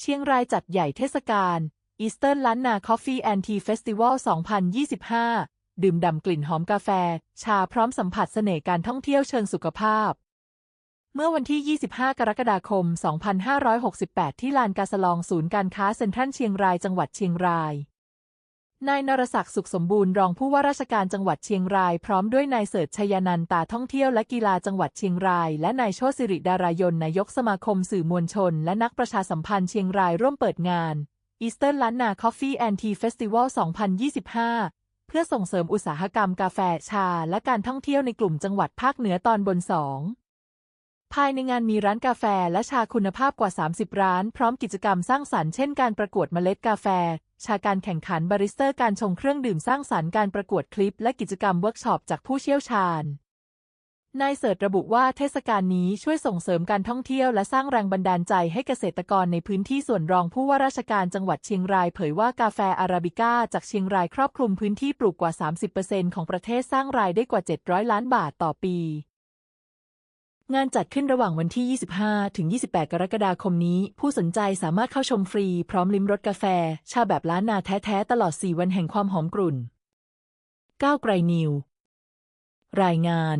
เชียงรายจัดใหญ่เทศกาล Eastern ล้านนา Coffee and Tea Festival 2025 ดื่มด่ำกลิ่นหอมกาแฟ ชาพร้อมสัมผัสเสน่ห์การท่องเที่ยวเชิงสุขภาพ เมื่อวันที่ 25 กรกฎาคม 2568 ที่ลานกาสลองศูนย์การค้าเซ็นทรัลเชียงรายจังหวัดเชียงราย นายนรศักดิ์สุขสมบูรณ์รองผู้ว่าราชการจังหวัดเชียงราย พร้อมด้วยนายเสิร์ชชยานันตาท่องเที่ยวและกีฬาจังหวัดเชียงราย และนายโชติสิริดารายนนายกสมาคมสื่อมวลชน และนักประชาสัมพันธ์เชียงรายร่วมเปิดงาน Eastern ล้านนา Coffee and Tea Festival 2025 เพื่อส่งเสริมอุตสาหกรรมกาแฟชา และการท่องเที่ยวในกลุ่มจังหวัดภาคเหนือตอนบนสอง ภายในงานมีร้านกาแฟและชาคุณภาพกว่า 30 ร้าน พร้อมกิจกรรมสร้างสรรค์เช่นการประกวดเมล็ดกาแฟ ชาการแข่งขันบาริสเตอร์การชงเครื่องดื่มสร้างสรรค์การประกวดคลิป และกิจกรรมเวิร์กช็อปจากผู้เชี่ยวชาญนายเสิร์ชระบุว่าเทศกาลนี้ช่วยส่งเสริมการท่องเที่ยวและสร้างแรงบันดาลใจให้เกษตรกรในพื้นที่ส่วนรองผู้ว่าราชการจังหวัดเชียงรายเผยว่ากาแฟอาราบิก้าจากเชียงรายครอบคลุมพื้นที่ปลูกกว่า 30%ของประเทศสร้างรายได้กว่า 700 ล้านบาทต่อปี งานจัดขึ้นระหว่างวันที่ 25 ถึง 28 กรกฎาคมนี้ ผู้สนใจสามารถเข้าชมฟรี พร้อมลิ้มรสกาแฟ ชาแบบล้านนาแท้ ๆ ตลอด 4 วันแห่งความหอมกรุ่น ก้าวไกลนิว รายงาน